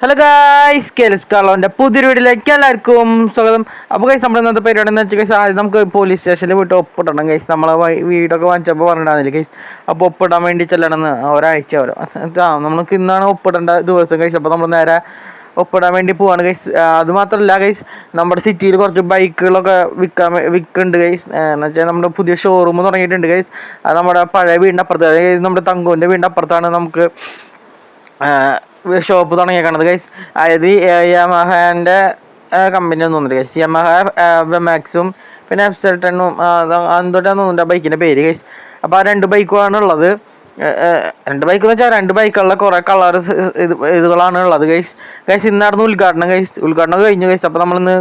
Hello guys കേലസ് കാളോന്റെ പുതിയൊരു വീട്ടിലേക്ക് എല്ലാവർക്കും സ്വാഗതം. അപ്പോൾ ഗൈസ് നമ്മുടെ ഇന്നത്തെ പരിപാടി എന്ന് വെച്ചാൽ ഗൈസ് ആദ്യം നമുക്ക് പോലീസ് സ്റ്റേഷനിൽ പോയിട്ട് ഒപ്പിടണം ഗൈസ് നമ്മളെ വീടൊക്കെ വാങ്ങിച്ചപ്പോൾ പറഞ്ഞിട്ടുണ്ടായിരുന്നില്ല ഗൈസ് അപ്പോൾ ഒപ്പിടാൻ വേണ്ടി ചെല്ലണമെന്ന് ഒരാഴ്ച ഓരോ. നമുക്ക് ഇന്നാണ് ഒപ്പിടേണ്ട ദിവസം ഗൈസ് അപ്പോൾ നമ്മൾ നേരെ ഒപ്പിടാൻ വേണ്ടി പോവാണ് ഗൈസ് അത് മാത്രമല്ല ഗൈസ് നമ്മുടെ സിറ്റിയിൽ കുറച്ച് ബൈക്കുകളൊക്കെ വിൽക്കാൻ വിൽക്കുന്നുണ്ട് ഗൈസ് എന്ന് വെച്ചാൽ നമ്മുടെ പുതിയ ഷോറൂം തുടങ്ങിയിട്ടുണ്ട് ഗൈസ് അത് നമ്മുടെ പഴയ വീടിന്റെ അപ്പുറത്ത് അതായത് നമ്മുടെ തങ്കുവിന്റെ വീടിന്റെ അപ്പുറത്താണ് നമുക്ക് ഷോപ്പ് തുടങ്ങിയേക്കണത് ഗൈസ് അതായത് യമഹന്റെ കമ്പനി തോന്നുന്നുണ്ട് ഗൈസ് യമഹ മാക്സും പിന്നെ എഫ് ടെണ്ണും എന്തൊട്ടാന്ന് തോന്നുന്നുണ്ട് ആ ബൈക്കിന്റെ പേര് ഗൈസ് അപ്പോൾ ആ രണ്ട് ബൈക്കുമാണ് ഉള്ളത്. രണ്ട് ബൈക്ക് എന്ന് വെച്ചാൽ രണ്ട് ബൈക്കുള്ള കുറേ കളർ ഇത് ഇതുകളാണ് ഉള്ളത് ഗൈസ് ഗൈസ് ഇന്നായിരുന്നു ഉദ്ഘാടനം ഗൈസ് ഉദ്ഘാടനം കഴിഞ്ഞു ഗൈസ് അപ്പോൾ നമ്മളിന്ന്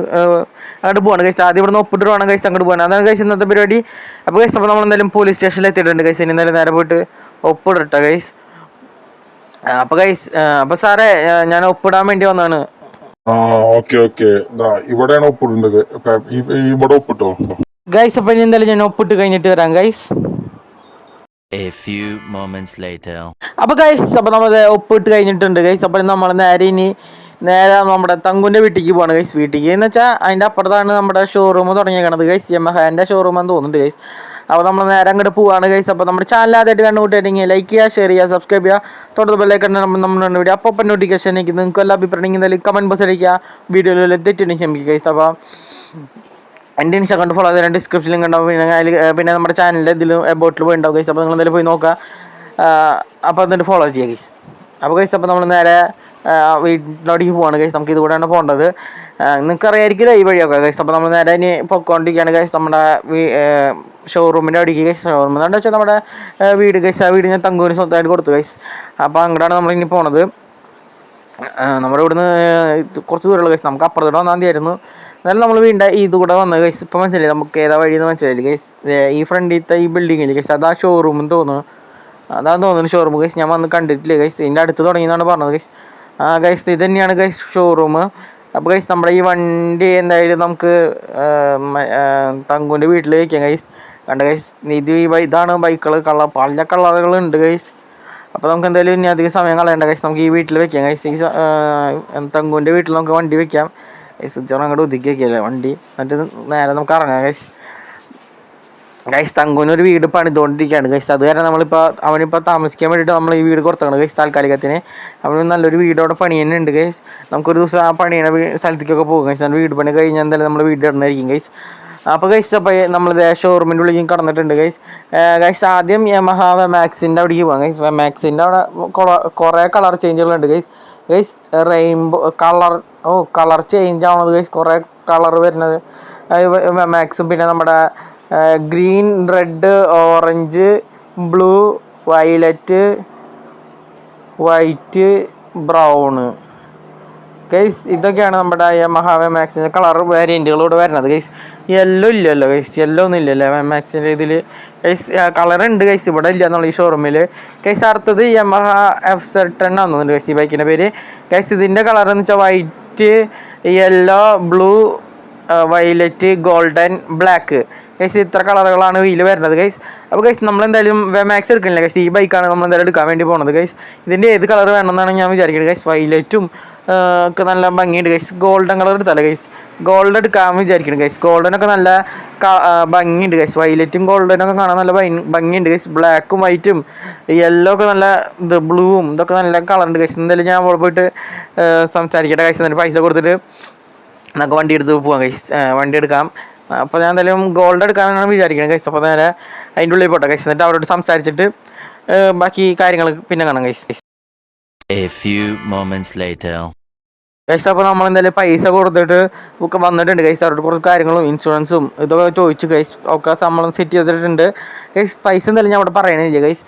അങ്ങോട്ട് പോകണം ഗൈസ് ആദ്യം ഇവിടുന്ന് ഒപ്പിട്ട് വേണം ഗൈസ് അങ്ങോട്ട് പോകണം അതാണ് ഗൈസ് ഇന്നത്തെ പരിപാടി. അപ്പോൾ ഗൈസ് അപ്പോൾ നമ്മൾ എന്തായാലും പോലീസ് സ്റ്റേഷനിൽ എത്തിയിട്ടുണ്ട് ഗൈസ് ഇനി എന്തായാലും നേരെ പോയിട്ട് ഒപ്പിടട്ടെ ഗൈസ് അപ്പൊ ഗൈസ് അപ്പൊ സാറേ ഞാൻ ഒപ്പിടാൻ വേണ്ടി വന്നാണ്. ആ ഓക്കെ ഓക്കെ. ദാ ഇവിടെയാണ് ഒപ്പിടുന്നത്. ഇവിടെ ഒപ്പിട്ടോ? ഗൈസ് അപ്പൊ ഇനി എന്തായാലും ഞാൻ ഒപ്പിട്ട് കഴിഞ്ഞിട്ട് വരാം guys A few moments later. അപ്പൊ ഗൈസ് അപ്പൊ നമ്മൾ ഒപ്പിട്ട് കഴിഞ്ഞിട്ടുണ്ട് ഗൈസ് അപ്പൊ നമ്മൾ നേരെ ഇനി നേരെ നമ്മുടെ തങ്കുന്റെ വീട്ടിലേക്ക് പോവാണ് ഗൈസ് വീട്ടിലേക്ക് എന്ന് വെച്ചാൽ അതിന്റെ അപ്പുറത്താണ് നമ്മുടെ ഷോറൂം തുടങ്ങിയേക്കണത് ഗൈസ് യമഹാന്റെ ഷോറൂം എന്ന് തോന്നുന്നുണ്ട് ഗൈസ് അപ്പോൾ നമ്മൾ നേരെ അങ്ങോട്ട് പോവാണ് ഗൈസ് അപ്പോൾ നമ്മുടെ ചാനൽ ആദ്യമായിട്ട് കണ്ടുകൂട്ടിയാണെങ്കിൽ ലൈക്ക് ചെയ്യുക ഷെയർ ചെയ്യുക സബ്സ്ക്രൈബ് ചെയ്യുക. തൊട്ടത് ബെല്ലൈക്കൺ നമ്മുടെ വീഡിയോ അപ്പോൾ അപ്പം നോട്ടിഫിക്കേഷൻ എനിക്ക് നിങ്ങൾക്ക് എല്ലാ അഭിപ്രായം എന്തായാലും കമന്റ് ബോക്സ് അടിക്കുക വീഡിയോയിൽ തെറ്റിന് ക്ഷമിക്കുക ഗൈസ് അപ്പോൾ എന്റെ ഇൻസ്റ്റ കണ്ട് ഫോളോ ചെയ്താൽ ഡിസ്ക്രിപ്ഷനിലും കണ്ടാവും പിന്നെ അതിൽ പിന്നെ നമ്മുടെ ചാനലിൽ ഇതിലും ബോട്ടിൽ പോയി ഉണ്ടാവും ഗൈസ് അപ്പോൾ നിങ്ങൾ എന്തായാലും പോയി നോക്കുക. അപ്പോൾ എന്നിട്ട് ഫോളോ ചെയ്യുക ഗൈസ് അപ്പോൾ ഗൈസ് അപ്പോൾ നമ്മൾ നേരെ വീട്ടിലോട്ടേക്ക് പോവാണ് കഴിച്ച് നമുക്ക് ഇതുകൂടെയാണ് പോകേണ്ടത്. നിങ്ങൾക്ക് അറിയായിരിക്കില്ല ഈ വഴിയൊക്കെ കഴിച്ച് അപ്പോൾ നമ്മൾ നേരെ ഇനി പൊക്കോണ്ടിരിക്കുകയാണ് കഴിച്ച് നമ്മുടെ ഷോറൂമിന്റെ അടിക്ക് കഴിച്ച് ഷോറൂം എന്താണെന്ന് വെച്ചാൽ നമ്മുടെ വീട് കഴിച്ച് ആ വീട് ഞാൻ തങ്കൂര് സ്വന്തമായിട്ട് കൊടുത്തു കഴിച്ച് അപ്പോൾ അങ്ങോട്ടാണ് നമ്മൾ ഇനി പോണത്. നമ്മുടെ ഇവിടുന്ന് കുറച്ച് ദൂരമുള്ള കഴിച്ച് നമുക്ക് അപ്പുറത്തോട്ട് വന്നാൽ മതിയായിരുന്നു. എന്നാലും നമ്മൾ വീണ്ട ഇത് കൂടെ വന്നത് കഴിച്ച് ഇപ്പം മനസ്സിലായി നമുക്ക് ഏതാ വഴി എന്ന് മനസ്സിലായി കഴിച്ച് ഈ ഫ്രണ്ടിലത്തെ ഈ ബിൽഡിങ്ങിൽ കഴിച്ച് അതാ ഷോറൂമെന്ന് തോന്നുന്നു. അതാന്ന് തോന്നുന്നു ഷോറൂം കഴിച്ച് ഞാൻ വന്ന് കണ്ടിട്ടില്ല കഴിച്ച് ഇതിന്റെ അടുത്ത് തുടങ്ങിയെന്നാണ് പറഞ്ഞത് ആ ഗൈസ് ഇത് തന്നെയാണ് ഗൈസ് ഷോറൂം അപ്പോൾ ഗൈസ് നമ്മുടെ ഈ വണ്ടി എന്തായാലും നമുക്ക് തങ്കുവിന്റെ വീട്ടിൽ വയ്ക്കാം ഗൈസ് കണ്ട ഗൈസ് ഇത് ഈ ഇതാണ് ബൈക്കുകൾ കളർ പല കളറുകളുണ്ട് ഗൈസ് അപ്പോൾ നമുക്ക് എന്തായാലും ഇനി അധികം സമയം കളയണ്ട ഗൈസ് നമുക്ക് ഈ വീട്ടിൽ വെക്കാം ഗൈസ് ഈ തങ്കുവിന്റെ വീട്ടിൽ നമുക്ക് വണ്ടി വെക്കാം. ഗൈസ് ഇച്ചിരി അങ്ങോട്ട് ഒതുക്കി വെക്കില്ലേ വണ്ടി? എന്നിട്ട് നേരെ നമുക്ക് ഇറങ്ങാം ഗൈസ് ഗൈസ് ഒരു വീട് പണിതുകൊണ്ടിരിക്കുകയാണ് ഗൈസ് അത് കാരണം നമ്മളിപ്പോൾ അവനിപ്പോൾ താമസിക്കാൻ വേണ്ടിയിട്ട് നമ്മൾ ഈ വീട് കൊടുത്തതാണ് ഗൈസ് താൽക്കാലികത്തിന് അവന് നല്ലൊരു വീട് അവിടെ പണി തന്നെ ഉണ്ട് ഗൈസ് നമുക്കൊരു ദിവസം ആ പണിയണ സ്ഥലത്തേക്കൊക്കെ പോകും ഗൈസ് വീട് പണി കഴിഞ്ഞാൽ എന്തായാലും നമ്മൾ വീട് ഇടണമായിരിക്കും ഗൈസ് അപ്പോൾ ഗൈസ് അപ്പോൾ നമ്മൾ ഷോറൂമിന്റെ ഉള്ളിൽ കടന്നിട്ടുണ്ട് ഗൈസ് ഗൈസ് ആദ്യം യമഹ മാക്സിന്റെ അവിടേക്ക് പോകാം ഗൈസ് മാക്സിന്റെ അവിടെ കുറേ കളർ ചേഞ്ചുകളുണ്ട് ഗൈസ് ഗൈസ് റെയിൻബോ കളർ ഓ കളർ ചേഞ്ച് ആവണത് ഗൈസ് കുറേ കളർ വരുന്നത്. മാക്സും പിന്നെ നമ്മുടെ green red orange blue violet white brown. Guys ഇതൊക്കെയാണ് നമ്മുടെ മഹാവ മാക്സിന്റെ കളർ വേരിയന്റുകളോട് വരുന്നത്. ഗൈസ് യെല്ലോ ഇല്ലല്ലോ. ഗൈസ് യെല്ലോ ഒന്നും ഇല്ലല്ലോ? എം മാക്സിന്റെ ഇതിൽ ഗൈസ് കളർ ഉണ്ട് ഗൈസ്. ഇവിടെ ഇല്ല എന്നുള്ള ഈ ഷോറൂമിൽ ഗൈസ് അടുത്തത് യമഹ എഫ് സെഡ് ടെൻ ആണെന്നുണ്ട് ഗൈസ് ഈ ബൈക്കിന്റെ പേര്. ഗൈസ് ഇതിന്റെ കളർ എന്ന് വെച്ചാൽ white yellow blue violet golden black guys ഇത്ര കളറുകളാണ് വീൽ വരുന്നത് ഗൈസ് അപ്പോൾ ഗൈസ് നമ്മൾ എന്തായാലും മാക്സ് എടുക്കണില്ല ഗൈസ് ഈ ബൈക്കാണ് നമ്മൾ എന്തായാലും എടുക്കാൻ വേണ്ടി പോണത് ഗൈസ് ഇതിന്റെ ഏത് കളർ വേണമെന്നാണ് ഞാൻ വിചാരിക്കുന്നത് ഗൈസ് വൈലറ്റും ഒക്കെ നല്ല ഭംഗിയുണ്ട് ഗൈസ് ഗോൾഡൻ കളർ എടുത്താലേ ഗൈസ് ഗോൾഡ് എടുക്കാൻ വിചാരിക്കണം ഗൈസ് ഗോൾഡൻ ഒക്കെ നല്ല ഭംഗിയുണ്ട് ഗൈസ് വൈലറ്റും ഗോൾഡനും ഒക്കെ കാണാൻ നല്ല ഭംഗി- ഭംഗിയുണ്ട് ഗൈസ് ബ്ലാക്കും വൈറ്റും യെല്ലോ ഒക്കെ നല്ല ഇത് ബ്ലൂവും ഇതൊക്കെ നല്ല കളറുണ്ട് ഗൈസ് എന്തായാലും ഞാൻ അവിടെ പോയിട്ട് സംസാരിക്കട്ടെ ഗൈസ് എന്നിട്ട് പൈസ കൊടുത്തിട്ട് നമുക്ക് വണ്ടി എടുത്ത് പോവാം ഗൈസ് വണ്ടി എടുക്കാം. അപ്പോൾ ഞാൻ എന്തായാലും ഗോൾഡ് എടുക്കാനാണ് വിചാരിക്കുന്നത് കൈസ് അപ്പോൾ നേരെ അതിന്റെ ഉള്ളിൽ പോട്ടെ കൈസ് എന്നിട്ട് അവരോട് സംസാരിച്ചിട്ട് ബാക്കി കാര്യങ്ങൾ പിന്നെ കാണാം guys A few moments later. Guys അപ്പോൾ നമ്മൾ എന്തായാലും പൈസ കൊടുത്തിട്ട് ഒക്കെ വന്നിട്ടുണ്ട് ഗൈസ് അവരോട് കുറച്ച് കാര്യങ്ങളും ഇൻഷുറൻസും ഇതൊക്കെ ചോദിച്ചു ഗൈസ് ഒക്കെ നമ്മൾ സെറ്റ് ചെയ്തിട്ടുണ്ട്. ഗൈസ് പൈസ എന്തായാലും ഞാൻ അവിടെ പറയണില്ല ഗൈസ്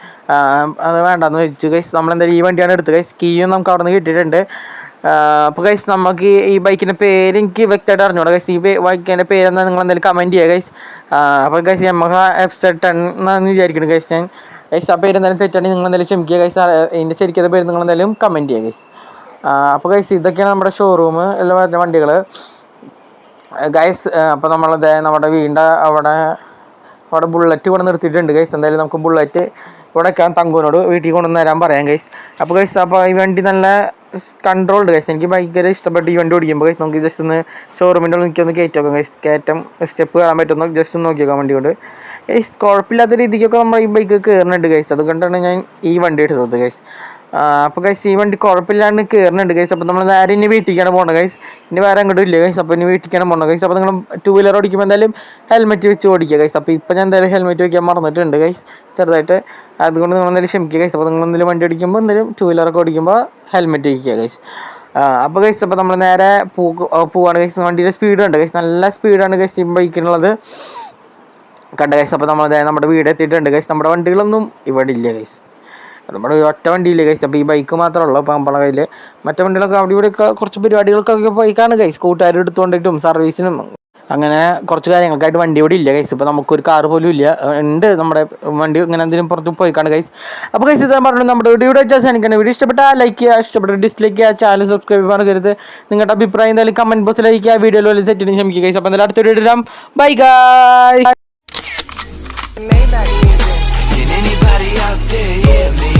അത് വേണ്ടെന്ന് ചോദിച്ചു ഗൈസ് നമ്മൾ എന്തായാലും ഈ വണ്ടിയാണ് എടുത്തത് ഗൈസ് കീയും നമുക്ക് അവിടെ നിന്ന് കിട്ടിയിട്ടുണ്ട്. അപ്പോൾ ഗൈസ് നമുക്ക് ഈ ബൈക്കിന്റെ പേര് എനിക്ക് വ്യക്തമായിട്ട് അറിഞ്ഞൂടാ. ഗൈസ് ഈ ബൈക്കിന്റെ പേര് എന്താ നിങ്ങൾ എന്തായാലും കമന്റ് ചെയ്യുക ഗൈസ് അപ്പോൾ ഗൈസ് നമുക്ക് എഫ് സെഡ് ടെൻ എന്നാണ് വിചാരിക്കുന്നത് ഗൈസ് ഞാൻ. ഗൈസ് ആ പേര് എന്തായാലും തെറ്റാണെങ്കിൽ നിങ്ങൾ എന്തായാലും ക്ഷമിക്കുക ഗൈസ് ഇതിന്റെ ശരിക്കത്തെ പേര് നിങ്ങൾ എന്തായാലും കമന്റ് ചെയ്യുക ഗൈസ് അപ്പോൾ ഗൈസ് ഇതൊക്കെയാണ് നമ്മുടെ ഷോറൂം എല്ലാ വരുന്ന വണ്ടികൾ ഗൈസ് അപ്പോൾ നമ്മൾ നമ്മുടെ വീണ്ട അവിടെ അവിടെ ബുള്ളറ്റ് ഇവിടെ നിർത്തിയിട്ടുണ്ട് ഗൈസ് എന്തായാലും നമുക്ക് ബുള്ളറ്റ് ഇവിടെ തങ്കുവിനോട് വീട്ടിൽ കൊണ്ടുവന്ന് തരാൻ പറയാം ഗൈസ് അപ്പോൾ ഗൈസ് അപ്പോൾ ഈ വണ്ടി നല്ല കൺട്രോൾഡ് ഗൈസ് എനിക്ക് ഭയങ്കര ഇഷ്ടപ്പെട്ടു ഈ വണ്ടി ഓടിക്കുമ്പോൾ നമുക്ക് ജസ്റ്റ് ഒന്ന് ഷോറൂമിന്റെ ഉള്ളിൽ ഒന്ന് കയറ്റി നോക്കാം കയറ്റം സ്റ്റെപ്പ് കയറാൻ പറ്റുന്ന ജസ്റ്റ് ഒന്ന് നോക്കി നോക്കാം വണ്ടി കൊണ്ട് ഗൈസ് കുഴപ്പമില്ലാത്ത രീതിക്കൊക്കെ നമ്മൾ ഈ ബൈക്ക് കയറുന്നുണ്ട് ഗൈസ് അതുകൊണ്ടാണ് ഞാൻ ഈ വണ്ടി എടുത്തത് ഗൈസ് അപ്പോൾ ഗൈസ് ഈ വണ്ടി കുഴപ്പമില്ലാണ്ട് കയറുന്നുണ്ട് ഗൈസ് അപ്പോൾ നമ്മൾ നേരെ ഇനി വീട്ടിലേക്കാണ് പോകണം ഗൈസ് ഇനി വേറെ അങ്ങോട്ടും ഇല്ല ഗൈസ് അപ്പോൾ ഇനി വീട്ടിലേക്കാണ് പോകണം ഗൈസ് അപ്പോൾ നിങ്ങൾ ടൂ വീലർ ഓടിക്കുമ്പോൾ എന്തായാലും ഹെൽമെറ്റ് വെച്ച് ഓടിക്കുക ഗൈസ് അപ്പോൾ ഇപ്പോൾ ഞാൻ എന്തായാലും ഹെൽമെറ്റ് വെക്കാൻ മറന്നിട്ടുണ്ട് ഗൈസ് ചെറുതായിട്ട്. അതുകൊണ്ട് നിങ്ങൾ എന്തായാലും ക്ഷമിക്കുക ഗൈസ് അപ്പോൾ നിങ്ങൾ എന്തെങ്കിലും വണ്ടി ഓടിക്കുമ്പോൾ എന്തായാലും ടൂ വീലറൊക്കെ ഓടിക്കുമ്പോൾ ഹെൽമെറ്റ് വയ്ക്കുക ഗൈസ് അപ്പോൾ ഗൈസ് അപ്പോൾ നമ്മൾ നേരെ പോ പോവാണ് ഗൈസ് വണ്ടിയുടെ സ്പീഡ് ഉണ്ട് ഗൈസ് നല്ല സ്പീഡാണ് ഗൈസ് ഈ ബൈക്കിനുള്ളത് കണ്ട ഗൈസ് അപ്പോൾ നമ്മൾ നമ്മുടെ വീട് എത്തിയിട്ടുണ്ട് ഗൈസ് നമ്മുടെ വണ്ടികളൊന്നും ഇവിടെ ഇല്ല ഗൈസ് നമ്മുടെ ഒറ്റ വണ്ടിയില്ല ഗൈസ് അപ്പോൾ ഈ ബൈക്ക് മാത്രമേ ഉള്ളൂ നമ്മളെ കയ്യിൽ മറ്റു വണ്ടികളൊക്കെ അവിടെ ഇവിടെയൊക്കെ കുറച്ച് പരിപാടികൾക്കൊക്കെ പോയിക്കാണ് ഗൈസ് കൂട്ടുകാർ എടുത്തുകൊണ്ടിട്ടും സർവീസിനും അങ്ങനെ കുറച്ച് കാര്യങ്ങൾക്കായിട്ട് വണ്ടി ഇവിടെ ഇല്ല ഗൈസ് ഇപ്പോൾ നമുക്കൊരു കാർ പോലും ഇല്ല. ഉണ്ട് നമ്മുടെ വണ്ടി ഇങ്ങനെ എന്തെങ്കിലും പുറത്ത് പോയിക്കാണ് ഗൈസ് അപ്പോൾ ഗൈസ് ഇതാ പറഞ്ഞു നമ്മുടെ വീഡിയോ ഇവിടെ എനിക്കാണ് വീഡിയോ ഇഷ്ടപ്പെട്ടാൽ ലൈക്ക് ചെയ്യുക ഇഷ്ടപ്പെട്ട ഡിസ്ലൈക്ക് ചെയ്യുക ചാനൽ സബ്സ്ക്രൈബ് ചെയ്യാൻ കരുത് നിങ്ങളുടെ അഭിപ്രായം എന്തായാലും കമന്റ് ബോക്സിൽ അയക്കുക വീഡിയോ വല്ല തെറ്റിന് ക്ഷമിക്കുക ഗൈസ് അപ്പോൾ എന്തായാലും അടുത്ത വീഡിയോ ഇടാം. ബൈ ഗായ് out there